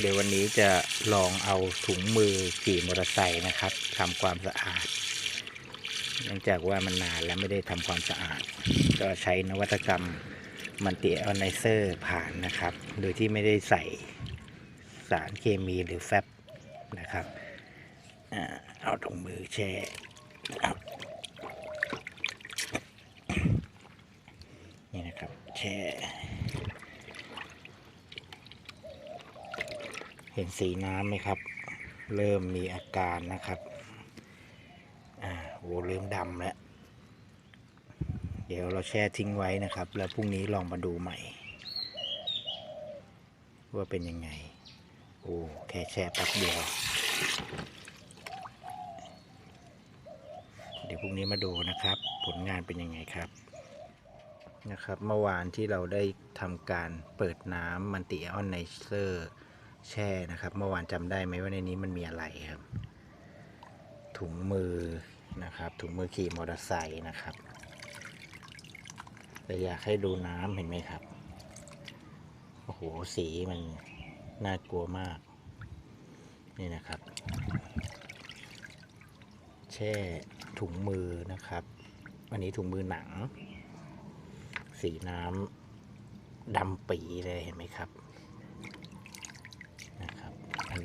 เดี๋ยววันนี้จะลองเอาถุงมือขี่มอเตอร์ไซค์นะครับทำความสะอาด เนื่องจากว่ามันนานแล้วไม่ได้ทำความสะอาด ก็ใช้นวัตกรรมมันติออนไนเซอร์ผ่านนะครับ โดยที่ไม่ได้ใส่สารเคมีหรือแฟบนะครับอเอาถุงมือแช่นี่นะครับแช่ ห็นสีน้ำไหมครับ เริ่มมีอาการนะครับอ่าโหเริ่มดำแล้ว เดี๋ยวเราแช่ทิ้งไว้นะครับ แล้วพรุ่งนี้ลองมาดูใหม่ ว่าเป็นยังไง โอ้แค่แช่แป๊บเดียว เดี๋ยวพรุ่งนี้มาดูนะครับ ผลงานเป็นยังไงครับนะครับเมื่อวานที่เราได้ทำการเปิดน้ำมันติออนไนเซอร์ แช่นะครับ เมื่อวานจำได้ไหมว่าในนี้มันมีอะไรครับ ถุงมือนะครับ ถุงมือขี่มอเตอร์ไซค์นะครับแต่อยากให้ดูน้ำเห็นไหมครับ โอ้โห สีมันน่ากลัวมาก นี่นะครับ แช่ถุงมือนะครับ อันนี้ถุงมือหนัง สีน้ำดำปีเลยเห็นไหมครับ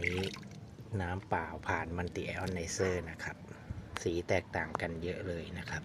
นี้น้ำเปล่าผ่านมันติแอลไนเซอร์นะครับ สีแตกต่างกันเยอะเลยนะครับ